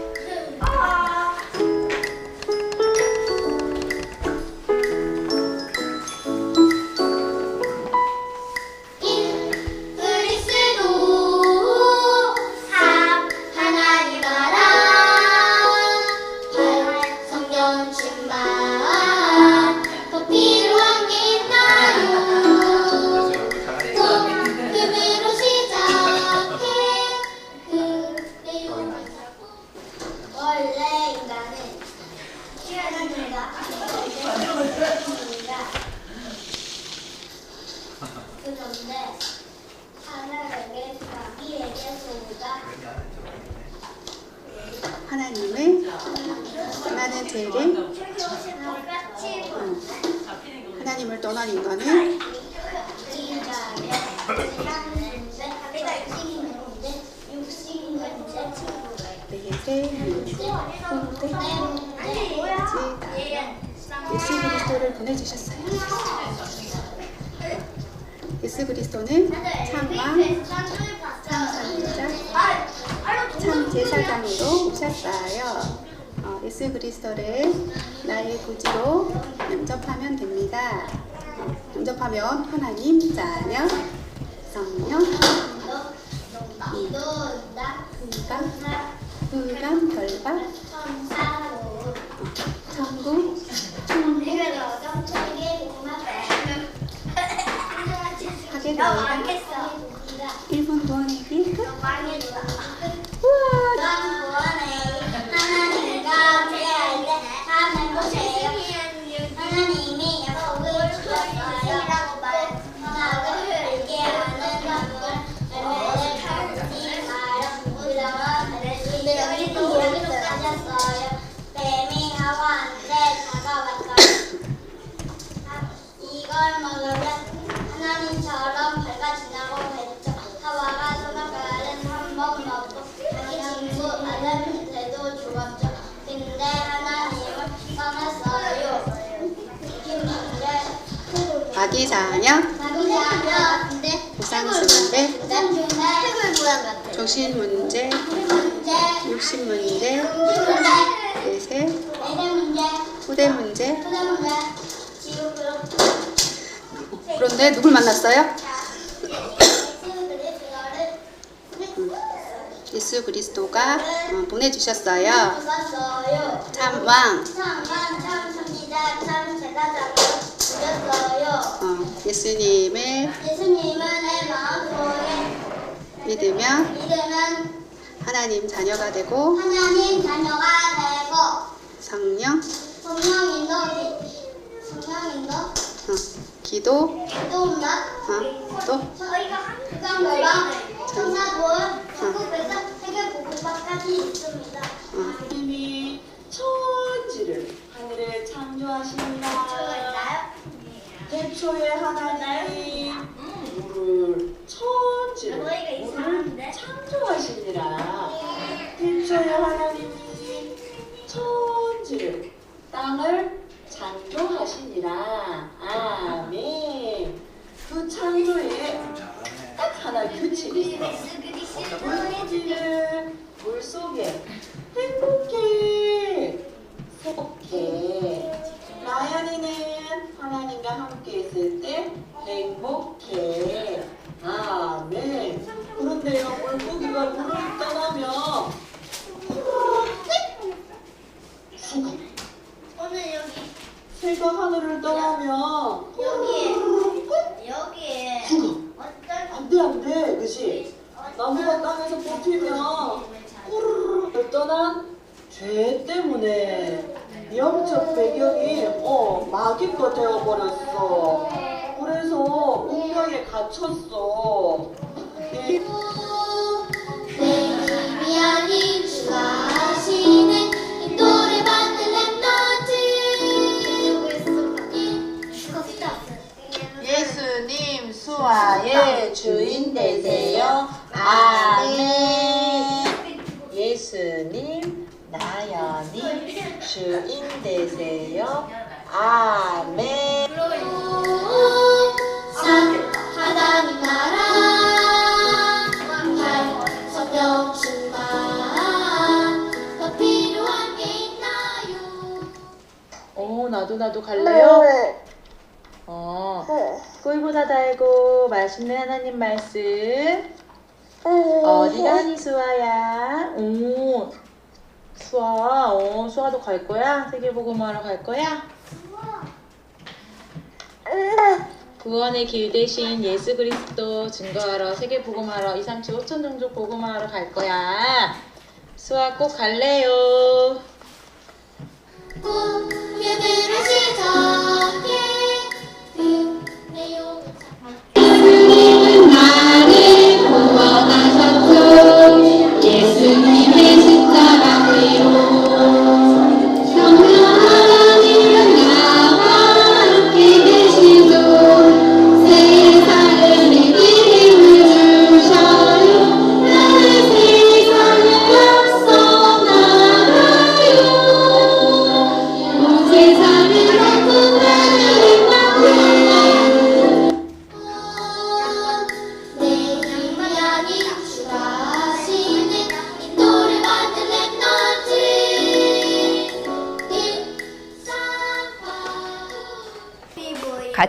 Yeah. 떠난 인간은 예수 그리스도를 보내주셨어요. 예수 그리스도는 참왕, 참선자, 참 제사장으로 오셨어요. 어, 예수 그리스도를 나의 구주로 영접하면 됩니다. 어, 영접하면 하나님, 자녀, 성령, 후감, 결박, 천국, 하게 됩니 주었죠. 근데 하나님을 떠났어요. 아기 해골 모양 같아. 정신 문제, 문제. 육신 문제, 문제. 내세, 후대 문제. 그런데 누굴 만났어요? 예수 그리스도가 어, 보내주셨어요. 죽었어요. 참 왕, 참만 참 선지자 참 제사장으로 죽였어요. 어, 예수님을 믿으면 믿으면 하나님 자녀가 되고 하나님 자녀가 되고 성령, 성령인도 성령인도 어, 기도. 어, 또 저희가 그간 결과 천사도원 천국에서 복음화까지 있습니다. 어, 하나님이 천지를 하늘에 창조하십니다. 태초에 하나님이 물을 천지를 물을 창조하시니라. 태초에 하나님이 천지를 땅을 창조하시니라. 아멘. 그 창조에 딱 하나 규칙이 있어. 물고기를 물 속에 행복해 행복해 나연이는 하나님과 함께 있을 때 행복해 아멘 그런데요 물고기가 물을 떠나면 죽어 오늘 여기 새가 하늘을 떠나면 여기에 여기에 죽어 어떤 안돼 안돼 그지 나무가 땅에서 뽑히면 후루룩 떠난 죄 때문에 영적 배경이 어 마귀가 되어버렸어. 그래서 운명에 갇혔어. 이 예수님 수아의 주인 되세요. 아멘. 예수님 나연이 주인 되세요. 아멘. 산 하나님 나라 왕팔 성령 충만 더 필요한 게 있나요? 어, 나도 나도 갈래요? 네, 네. 어, 네. 꿀보다 달고 맛있는 하나님 말씀. 어디가 하니 수아야? 오, 수아, 어, 수아도 갈 거야? 세계보고마로 갈 거야? 구원의 길 대신 예수 그리스도 증거하러 세계 복음하러 2, 3, 7, 5천 종족 복음하러 갈 거야. 수아 꼭 갈래요. 꿈들을 시작해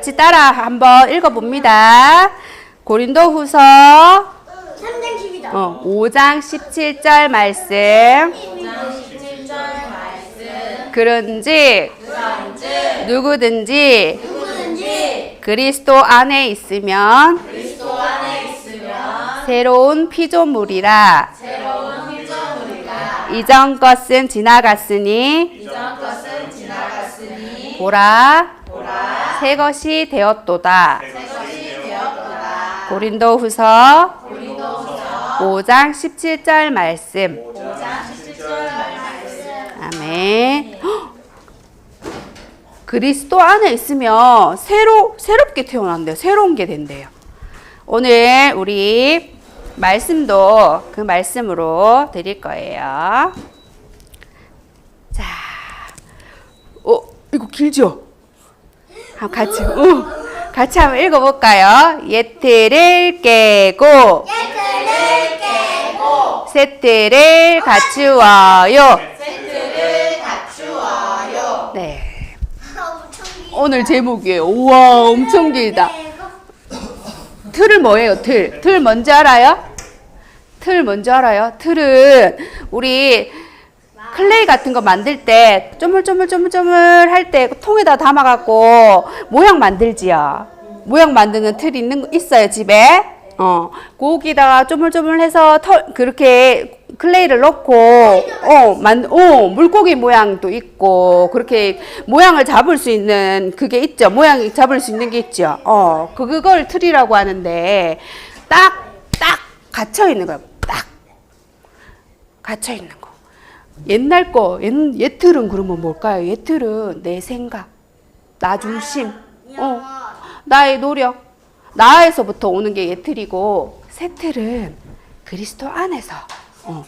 같이 따라 한번 읽어봅니다. 고린도 후서 3장 12절 어, 5장 17절 말씀. 그런지 누구든지 그리스도 안에 있으면 새로운 피조물이라 이전 것은 지나갔으니 보라 새 것이 되었도다 고린도 후서 5장 17절 말씀! 그리스도 안에 있으면 새로 새롭게 태어난대요. 새로운 게 된대요. 오늘 우리 말씀도 그 말씀으로 드릴 거예요. 자, 어 이거 길죠? 같이, 어, 같이 한번 읽어볼까요? 예틀을 깨고 세트를 갖추어요. 네. 오늘 제목이에요. 우와, 엄청 길다. 틀을 뭐예요? 틀. 틀 뭔지 알아요? 틀 뭔지 알아요? 틀은 우리 클레이 같은 거 만들 때 쪼물쪼물쪼물쪼물 할 때 통에다 담아갖고 모양 만들지요. 모양 만드는 틀 있는 거 있어요 집에. 어, 거기다가 쪼물쪼물해서 털 그렇게 클레이를 넣고 어, 만, 어, 물고기 모양도 있고 그렇게 모양을 잡을 수 있는 그게 있죠. 모양 잡을 수 있는 게 있죠. 어, 그- 그걸 틀이라고 하는데 딱 딱 갇혀 있는 거예요. 딱 갇혀 있는 거. 옛날 거, 옛, 옛틀은 그러면 뭘까요? 옛틀은 내 생각, 나 중심, 어, 나의 노력, 나에서부터 오는 게 옛틀이고, 새틀은 그리스도 안에서, 어,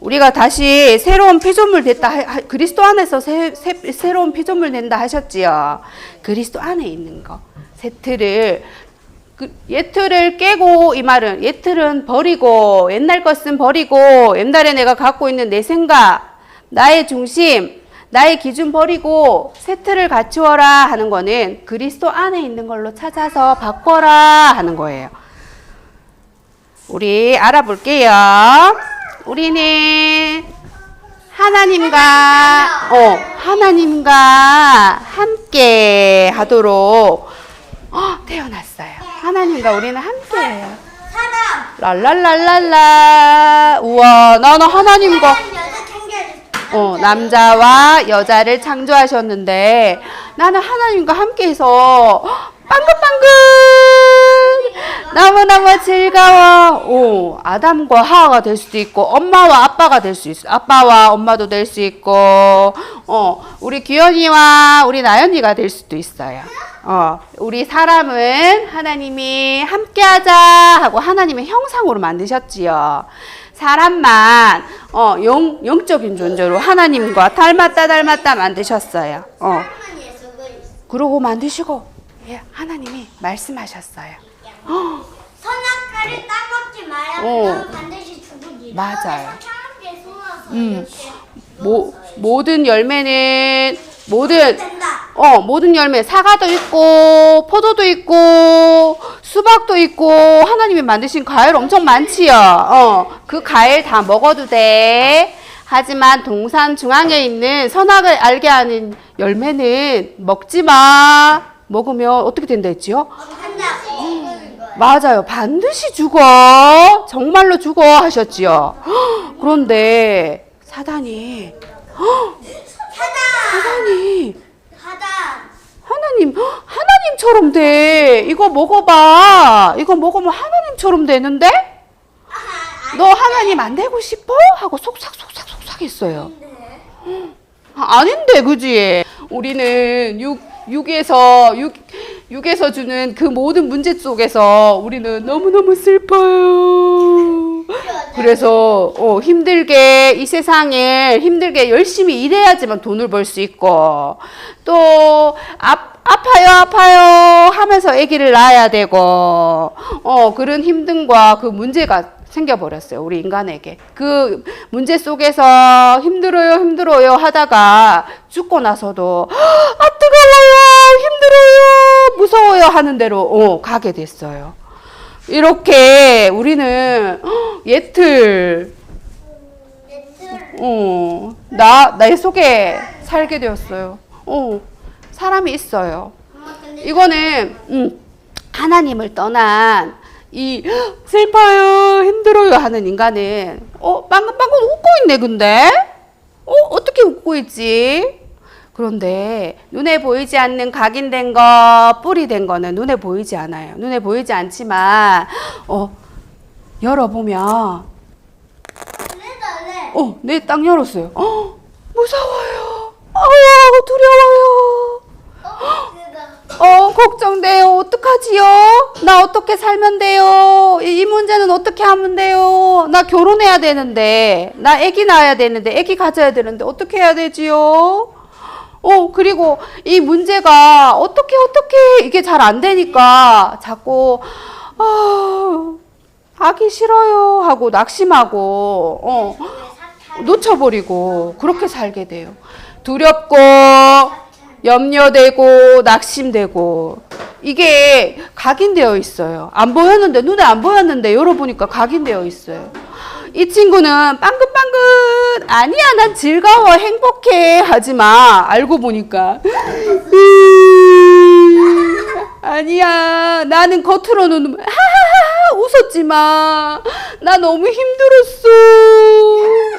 우리가 다시 새로운 피조물 됐다, 그리스도 안에서 새, 새, 새로운 피조물 된다 하셨지요. 그리스도 안에 있는 거. 새틀을 그 예틀을 깨고 이 말은 예틀은 버리고 옛날 것은 버리고 옛날에 내가 갖고 있는 내 생각 나의 중심 나의 기준 버리고 새 틀을 갖추어라 하는 거는 그리스도 안에 있는 걸로 찾아서 바꿔라 하는 거예요. 우리 알아볼게요. 우리는 하나님과 어 하나님과 함께 하도록 어, 태어났어요. 하나님과 우리는 함께해요. 사람 랄랄랄랄라. 우와, 나는 하나님과 어, 남자와 여자를 창조하셨는데 나는 하나님과 함께해서 빵긋빵긋 너무너무 즐거워. 오, 아담과 하와가 될 수도 있고 엄마와 아빠가 될 수 있어. 아빠와 엄마도 될 수 있고 어, 우리 규현이와 우리 나연이가 될 수도 있어요. 어, 우리 사람은 하나님이 함께하자 하고 하나님의 형상으로 만드셨지요. 사람만 어, 영, 영적인 존재로 하나님과 닮았다 닮았다 만드셨어요. 어. 그러고 만드시고 예, 하나님이 말씀하셨어요. 선악과를 따먹지 말아야 어. 넌 반드시 죽으리라 맞아요. 음. 모, 모든 열매는 모든 어, 모든 열매, 사과도 있고, 포도도 있고, 수박도 있고, 하나님이 만드신 과일 엄청 많지요. 어, 그 과일 다 먹어도 돼. 하지만 동산 중앙에 있는 선악을 알게 하는 열매는 먹지 마. 먹으면 어떻게 된다 했지요? 맞아요. 반드시 죽어. 정말로 죽어 하셨지요. 헉, 그런데 사단이 하나님 헉, 하나님처럼 돼. 이거 먹어봐. 이거 먹으면 하나님처럼 되는데 아, 너 하나님 안 되고 싶어? 하고 속삭 속삭 속삭 했어요. 아, 아닌데 그지? 우리는 육 육에서 육 육에서 주는 그 모든 문제 속에서 우리는 너무 너무 슬퍼요. 그래서 어, 힘들게 이 세상에 힘들게 열심히 일해야지만 돈을 벌 수 있고 또 아, 아파요 아파요 하면서 아기를 낳아야 되고 어 그런 힘듦과 그 문제가 생겨버렸어요 우리 인간에게 그 문제 속에서 힘들어요 힘들어요 하다가 죽고 나서도 아 뜨거워요 힘들어요 무서워요 하는 대로 어, 가게 됐어요. 이렇게 우리는 예틀 어, 나, 내 속에 살게 되었어요. 어, 사람이 있어요. 근데 이거는, 음, 하나님을 떠난 이 슬퍼요, 힘들어요 하는 인간은, 어, 방금 방금 웃고 있네, 근데? 어, 어떻게 웃고 있지? 그런데 눈에 보이지 않는 각인된 거, 뿌리 된 거는 눈에 보이지 않아요. 눈에 보이지 않지만, 어, 열어보면, 그래도 어, 내땅 열었어요. 어, 무서워요. 어, 두려워요. 어 어, 걱정돼요. 어떡하지요? 나 어떻게 살면 돼요? 이, 이 문제는 어떻게 하면 돼요? 나 결혼해야 되는데, 나 아기 낳아야 되는데, 아기 가져야 되는데, 어떻게 해야 되지요? 어, 그리고 이 문제가 어떻게, 어떻게 이게 잘 안 되니까 자꾸, 아, 하기 싫어요. 하고 낙심하고, 어. 놓쳐버리고 그렇게 살게 돼요. 두렵고 염려되고 낙심되고 이게 각인되어 있어요. 안 보였는데 눈에 안 보였는데 열어보니까 각인되어 있어요. 이 친구는 빵긋빵긋 아니야 난 즐거워 행복해 하지마. 알고 보니까. 음, 아니야 나는 겉으로는 하하하 웃었지만 나 너무 힘들었어.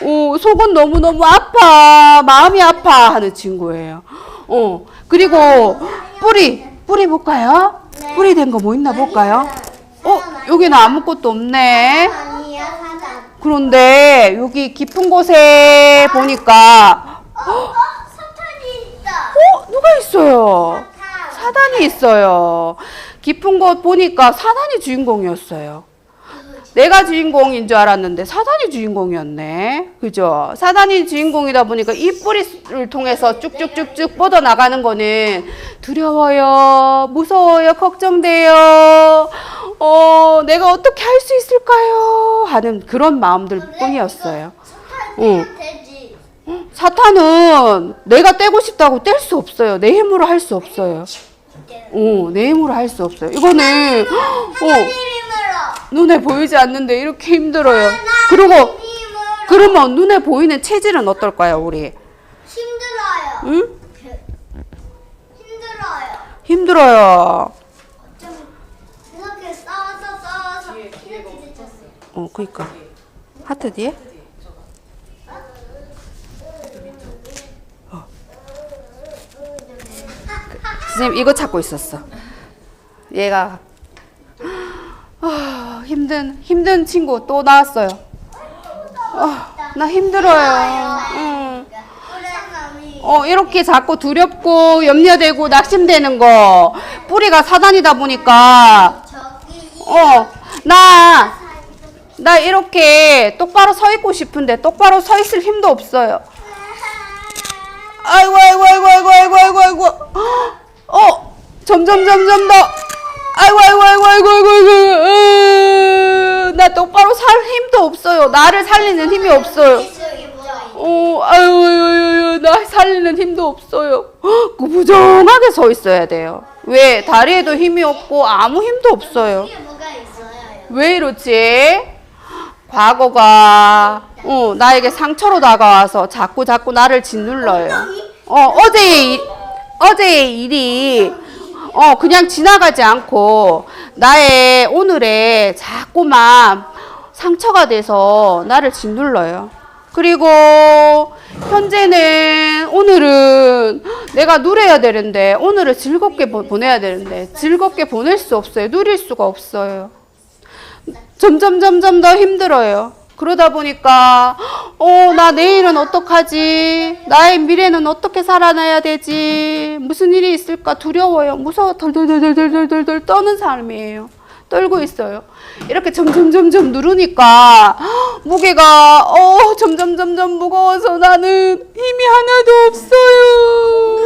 어, 속은 너무너무 아파. 마음이 아파 하는 친구예요. 어 그리고 뿌리 뿌리 볼까요? 뿌리 된 거 뭐 있나 볼까요? 어 여기는 아무것도 없네. 아니야. 그런데 여기 깊은 곳에 보니까 어 사탕이 있다. 어 누가 있어요 사탕. 사단이 있어요. 깊은 곳 보니까 사단이 주인공이었어요. 내가 주인공인 줄 알았는데 사단이 주인공이었네. 그죠? 사단이 주인공이다 보니까 이 뿌리를 통해서 쭉쭉쭉쭉 뻗어나가는 거는 두려워요, 무서워요, 걱정돼요, 어, 내가 어떻게 할 수 있을까요? 하는 그런 마음들 뿐이었어요. 응. 사탄은 내가 떼고 싶다고 뗄 수 없어요. 내 힘으로 할 수 없어요. 어, 내 힘으로 할 수 없어요. 이거는 어. 눈에 보이지 않는데 이렇게 힘들어요. 그리고. 그러면 눈에 보이는 체질은 어떨까요, 우리? 힘들어요. 응? 힘들어요. 힘들어요. 좀 이렇게 싸워서 싸워서 지쳤어요. 어, 그니까. 하트 뒤에? 어. 선생님 이거 찾고 있었어. 얘가 아, 힘든 힘든 친구 또 나왔어요. 아, 나 힘들어요. 어, 이렇게 자꾸 두렵고 염려되고 낙심되는 거 뿌리가 사단이다 보니까 어, 나, 나 이렇게 똑바로 서 있고 싶은데 똑바로 서 있을 힘도 없어요. 아이고, 아이고, 아이고, 아이고, 아이고, 아이고. 어, 점점, 점점 더. 아이고, 아이고, 아이고, 아이고, 아이고, 아이고. 으, 나 똑바로 살 힘도 없어요. 나를 살리는 힘이 없어요. 어, 아유, 아유, 나 살리는 힘도 없어요. 헉, 구부정하게 서 있어야 돼요. 왜? 다리에도 힘이 없고 아무 힘도 없어요. 왜 이러지? 과거가 어, 나에게 상처로 다가와서 자꾸 자꾸 나를 짓눌러요. 어, 어제의 일, 어제의 일이 어, 그냥 지나가지 않고 나의 오늘에 자꾸만 상처가 돼서 나를 짓눌러요. 그리고 현재는 오늘은 내가 누려야 되는데 오늘을 즐겁게 보- 보내야 되는데 즐겁게 보낼 수 없어요. 누릴 수가 없어요. 점점 점점 더 힘들어요. 그러다 보니까 어, 나 내일은 어떡하지? 나의 미래는 어떻게 살아나야 되지? 무슨 일이 있을까 두려워요. 무서워 덜덜덜덜덜덜 떠는 사람이에요. 떨고 있어요. 이렇게 점점 점점 누르니까 무게가 어 점점 점점 무거워서 나는 힘이 하나도 없어요.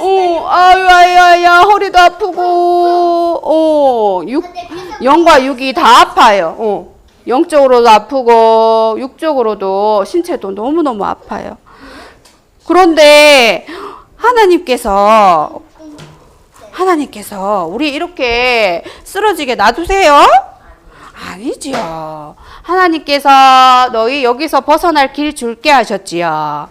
어 아유 아유 아유 허리도 아프고 어 육, 영과 육이 다 아파요. 어. 영적으로도 아프고 육적으로도 신체도 너무너무 아파요. 그런데 하나님께서 하나님께서 우리 이렇게 쓰러지게 놔두세요? 아니지요. 하나님께서 너희 여기서 벗어날 길 줄게 하셨지요.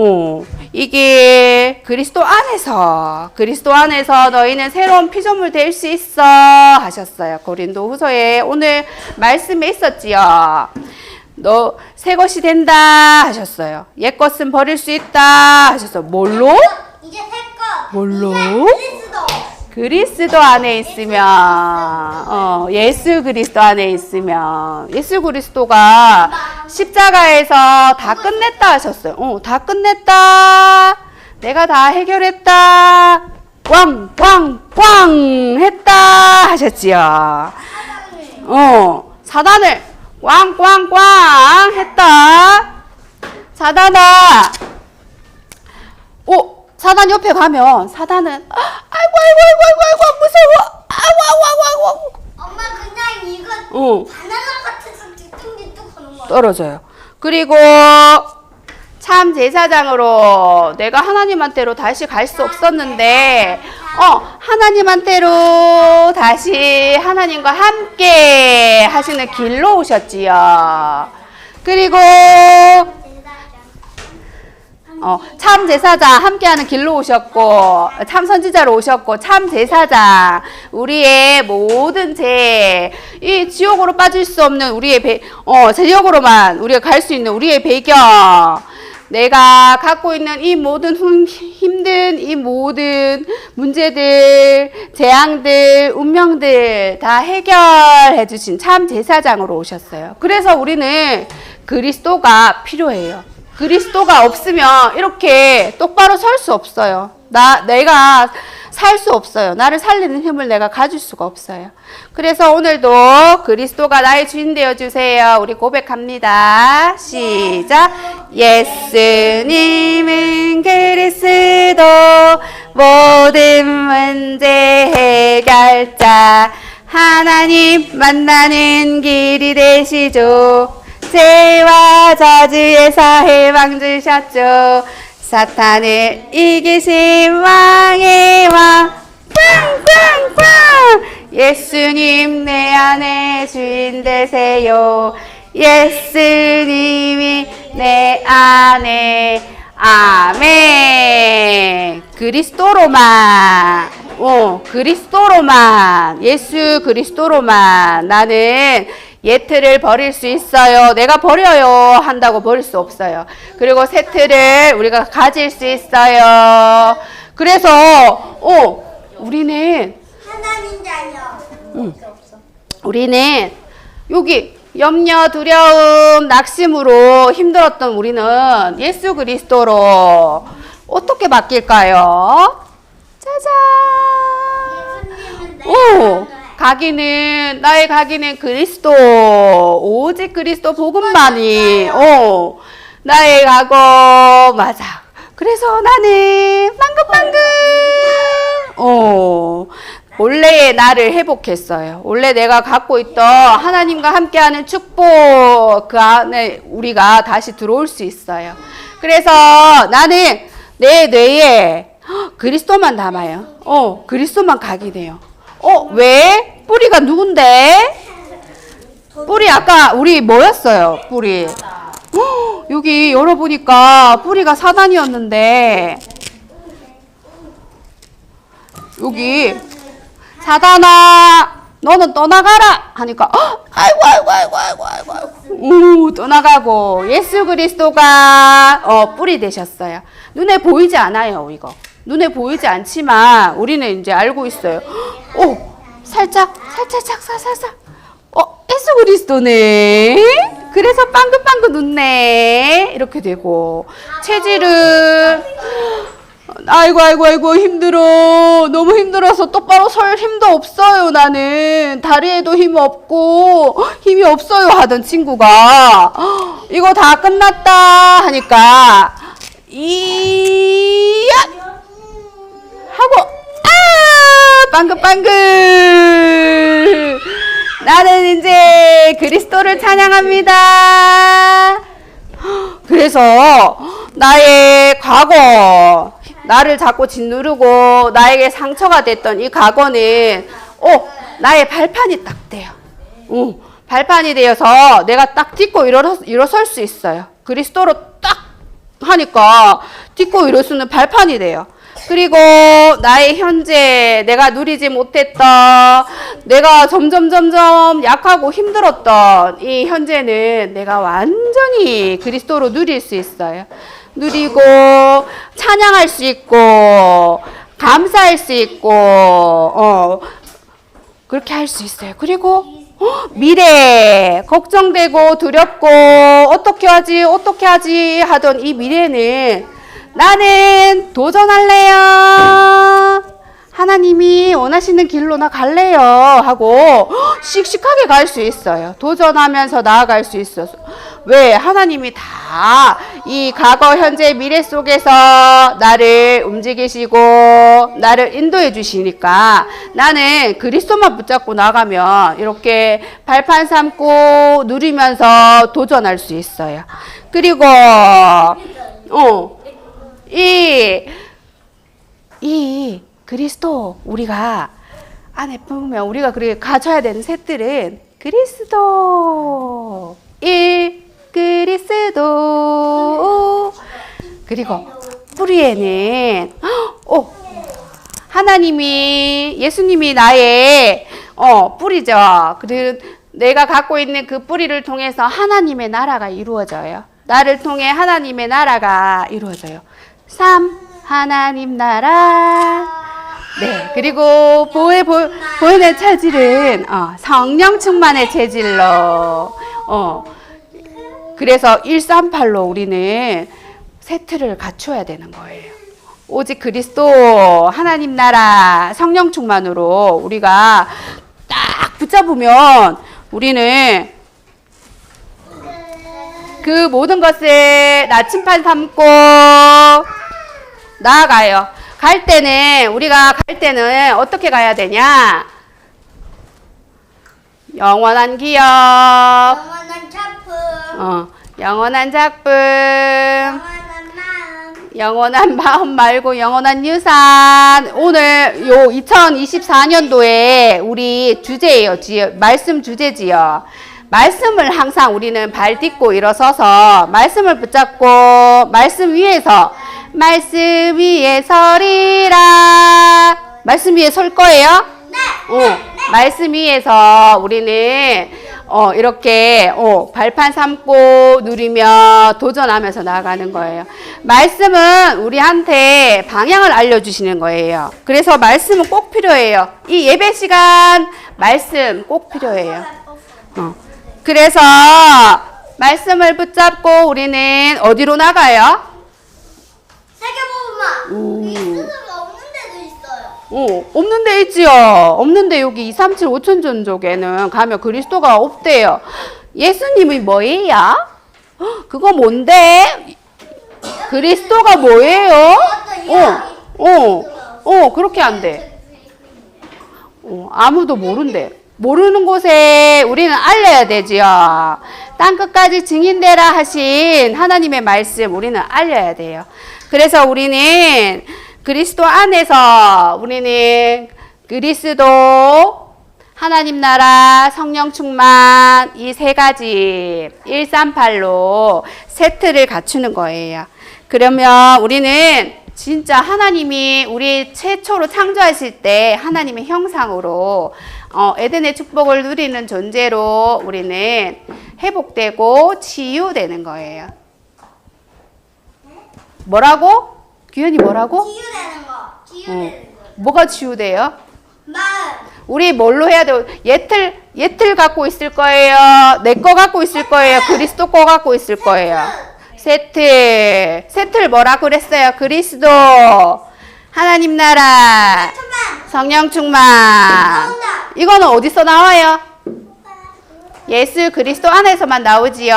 어, 이게 그리스도 안에서 그리스도 안에서 너희는 새로운 피조물 될 수 있어 하셨어요. 고린도 후서에 오늘 말씀에 있었지요. 너 새 것이 된다 하셨어요. 옛 것은 버릴 수 있다 하셨어요. 뭘로? 이제 새거 뭘로? 그리스도 그리스도 안에 있으면 어, 예수 그리스도 안에 있으면 예수 그리스도가 십자가에서 다 끝냈다 하셨어요. 어, 다 끝냈다. 내가 다 해결했다. 꽝꽝꽝 했다 하셨지요. 어, 사단을 꽝꽝꽝 했다. 사단아. 오, 사단 옆에 가면 사단은 아, 아이고 아이고 아이고 무서워. 아이고 아이고 아이고 아이고. 엄마 그냥 이거 어, 바나나 같아서 뒤뚱뒤뚱 하는 거야. 떨어져요. 그리고 참 제사장으로 내가 하나님한테로 다시 갈 수 없었는데 어 하나님한테로 다시 하나님과 함께 하시는 길로 오셨지요. 그리고 어, 참 제사장 함께하는 길로 오셨고 참 선지자로 오셨고 참 제사장 우리의 모든 죄 이 지옥으로 빠질 수 없는 우리의 배, 어, 지옥으로만 우리가 갈 수 있는 우리의 배경 내가 갖고 있는 이 모든 흠- 힘든 이 모든 문제들 재앙들 운명들 다 해결해 주신 참 제사장으로 오셨어요. 그래서 우리는 그리스도가 필요해요. 그리스도가 없으면 이렇게 똑바로 설 수 없어요. 나, 내가 살 수 없어요. 나를 살리는 힘을 내가 가질 수가 없어요. 그래서 오늘도 그리스도가 나의 주인 되어 주세요. 우리 고백합니다. 시작. 예수님은 그리스도 모든 문제 해결자 하나님 만나는 길이 되시죠. 죄와 저주에서 해방 주셨죠. 사탄을 이기신 왕의 왕. 꽝꽝꽝! 예수님 내 안에 주인 되세요. 예수님이 내 안에 아멘. 그리스도로만, 어, 그리스도로만, 예수 그리스도로만 나는 예틀을 버릴 수 있어요. 내가 버려요. 한다고 버릴 수 없어요. 그리고 새 틀을 우리가 가질 수 있어요. 그래서, 어, 우리는, 하나님 자녀. 우리는 여기 염려, 두려움, 낙심으로 힘들었던 우리는 예수 그리스도로 어떻게 바뀔까요? 짜잔! 예 가기는 나의 가기는 그리스도 오직 그리스도 복음만이 어 나의 가고 맞아. 그래서 나는 방긋방긋 어 원래의 나를 회복했어요. 원래 내가 갖고 있던 하나님과 함께하는 축복 그 안에 우리가 다시 들어올 수 있어요. 그래서 나는 내 뇌에 그리스도만 담아요. 어, 그리스도만 각이 돼요. 어, 왜? 뿌리가 누군데? 뿌리 아까 우리 뭐였어요? 뿌리. 헉, 여기 열어보니까 뿌리가 사단이었는데 여기 사단아 너는 떠나가라 하니까 헉, 아이고 아이고 아이고 아이고 아이고 우 떠나가고 예수 그리스도가 어, 뿌리 되셨어요. 눈에 보이지 않아요 이거. 눈에 보이지 않지만 우리는 이제 알고 있어요. 오 살짝 살짝 살짝 살짝 어 예수 그리스도네. 그래서 빵긋빵긋 웃네. 이렇게 되고. 체질은 아이고 아이고 아이고 힘들어. 너무 힘들어서 똑바로 설 힘도 없어요 나는. 다리에도 힘 없고 힘이 없어요 하던 친구가. 이거 다 끝났다 하니까. 이야 하고 아 빵긋빵긋 나는 이제 그리스도를 찬양합니다. 그래서 나의 과거, 나를 자꾸 짓누르고 나에게 상처가 됐던 이 과거는 어 나의 발판이 딱 돼요. 어, 발판이 되어서 내가 딱 딛고 일어서, 일어설 수 있어요. 그리스도로 딱 하니까 딛고 일어서는 발판이 돼요. 그리고 나의 현재 내가 누리지 못했던 내가 점점 점점 약하고 힘들었던 이 현재는 내가 완전히 그리스도로 누릴 수 있어요. 누리고 찬양할 수 있고 감사할 수 있고 어 그렇게 할 수 있어요. 그리고 어, 미래 걱정되고 두렵고 어떻게 하지 어떻게 하지 하던 이 미래는 나는 도전할래요. 하나님이 원하시는 길로 나 갈래요 하고 헉, 씩씩하게 갈 수 있어요. 도전하면서 나아갈 수 있어서 왜 하나님이 다 이 과거, 현재, 미래 속에서 나를 움직이시고 나를 인도해 주시니까 나는 그리스도만 붙잡고 나가면 이렇게 발판 삼고 누리면서 도전할 수 있어요. 그리고 어. 이, 이 그리스도 우리가 안에 품으면 우리가 그렇게 가져야 되는 셋들은 그리스도 이 그리스도 그리고 뿌리에는 어 하나님이 예수님이 나의 어 뿌리죠. 그리고 내가 갖고 있는 그 뿌리를 통해서 하나님의 나라가 이루어져요. 나를 통해 하나님의 나라가 이루어져요. 3. 하나님 나라. 네. 그리고 보혜, 보, 보혜의 체질은 어, 성령 충만의 체질로. 어, 그래서 138로 우리는 세트를 갖춰야 되는 거예요. 오직 그리스도 하나님 나라 성령 충만으로 우리가 딱 붙잡으면 우리는 그 모든 것을 나침판 삼고 나아가요. 갈 때는 우리가 갈 때는 어떻게 가야 되냐? 영원한 기억, 영원한 작품. 어, 영원한 작품, 영원한 마음. 영원한 마음 말고 영원한 유산. 오늘 요 2024년도에 우리 주제예요. 지- 말씀 주제지요. 말씀을 항상 우리는 발 딛고 일어서서 말씀을 붙잡고 말씀 위에서 말씀 위에 서리라. 말씀 위에 설 거예요? 네. 어, 말씀 위에서 우리는 어, 이렇게 어, 발판 삼고 누리며 도전하면서 나아가는 거예요. 말씀은 우리한테 방향을 알려주시는 거예요. 그래서 말씀은 꼭 필요해요. 이 예배 시간 말씀 꼭 필요해요. 어. 그래서 말씀을 붙잡고 우리는 어디로 나가요? 세계보험아. 이 스스로 없는 데도 있어요. 어, 없는 데 있지요. 없는데 여기 237 5천 전족에는 가면 그리스도가 없대요. 예수님이 뭐예요? 헉, 그거 뭔데? 그리스도가 뭐예요? 어, 어, 어, 그렇게 안 돼. 어, 아무도 모른대. 모르는 곳에 우리는 알려야 되지요. 땅 끝까지 증인되라 하신 하나님의 말씀 우리는 알려야 돼요. 그래서 우리는 그리스도 안에서 우리는 그리스도 하나님 나라 성령 충만 이 세 가지 138로 세트를 갖추는 거예요. 그러면 우리는 진짜 하나님이 우리 최초로 창조하실 때 하나님의 형상으로 어, 에덴의 축복을 누리는 존재로 우리는 회복되고 치유되는 거예요. 뭐라고? 규현이 뭐라고? 치유되는 거. 어, 치유되는 거. 뭐가 치유돼요? 마음. 우리 뭘로 해야 돼요? 예틀 예틀 갖고 있을 거예요. 내 거 갖고 있을 거예요. 그리스도 거 갖고 있을 거예요. 세트 세트를 뭐라 그랬어요? 그리스도 하나님 나라. 성령 충만 이거는 어디서 나와요? 예수 그리스도 안에서만 나오지요.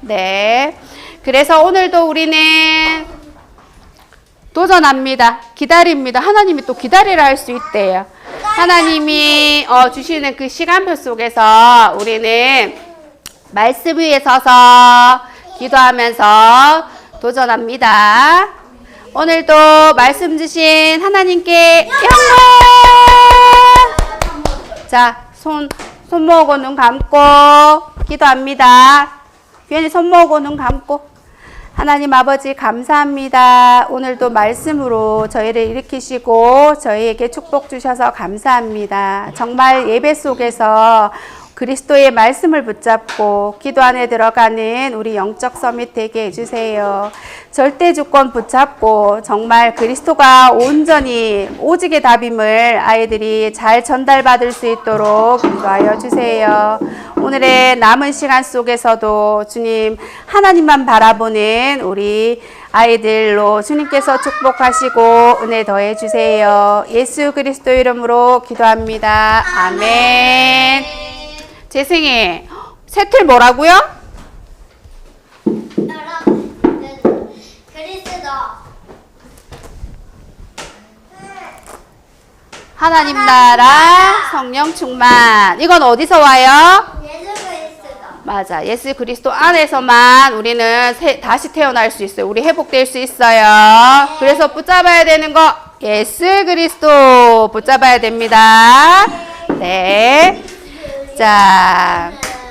네. 그래서 오늘도 우리는 도전합니다. 기다립니다. 하나님이 또 기다리라 할 수 있대요. 하나님이 어, 주시는 그 시간표 속에서 우리는 말씀 위에 서서 기도하면서 도전합니다. 오늘도 말씀 주신 하나님께 영광! 자, 손, 손 모으고 눈 감고 기도합니다. 괜히 손 모으고 눈 감고. 하나님 아버지 감사합니다. 오늘도 말씀으로 저희를 일으키시고 저희에게 축복 주셔서 감사합니다. 정말 예배 속에서 그리스도의 말씀을 붙잡고 기도 안에 들어가는 우리 영적 서밋 되게 해주세요. 절대 주권 붙잡고 정말 그리스도가 온전히 오직의 답임을 아이들이 잘 전달받을 수 있도록 기도하여 주세요. 오늘의 남은 시간 속에서도 주님 하나님만 바라보는 우리 아이들로 주님께서 축복하시고 은혜 더해 주세요. 예수 그리스도 이름으로 기도합니다. 아멘. 재승이 세틀 뭐라고요? 하나님 나라 성령 충만. 이건 어디서 와요? 맞아. 예수 그리스도 안에서만 우리는 새- 다시 태어날 수 있어요. 우리 회복될 수 있어요. 그래서 붙잡아야 되는 거 예수 그리스도 붙잡아야 됩니다. 네. 자,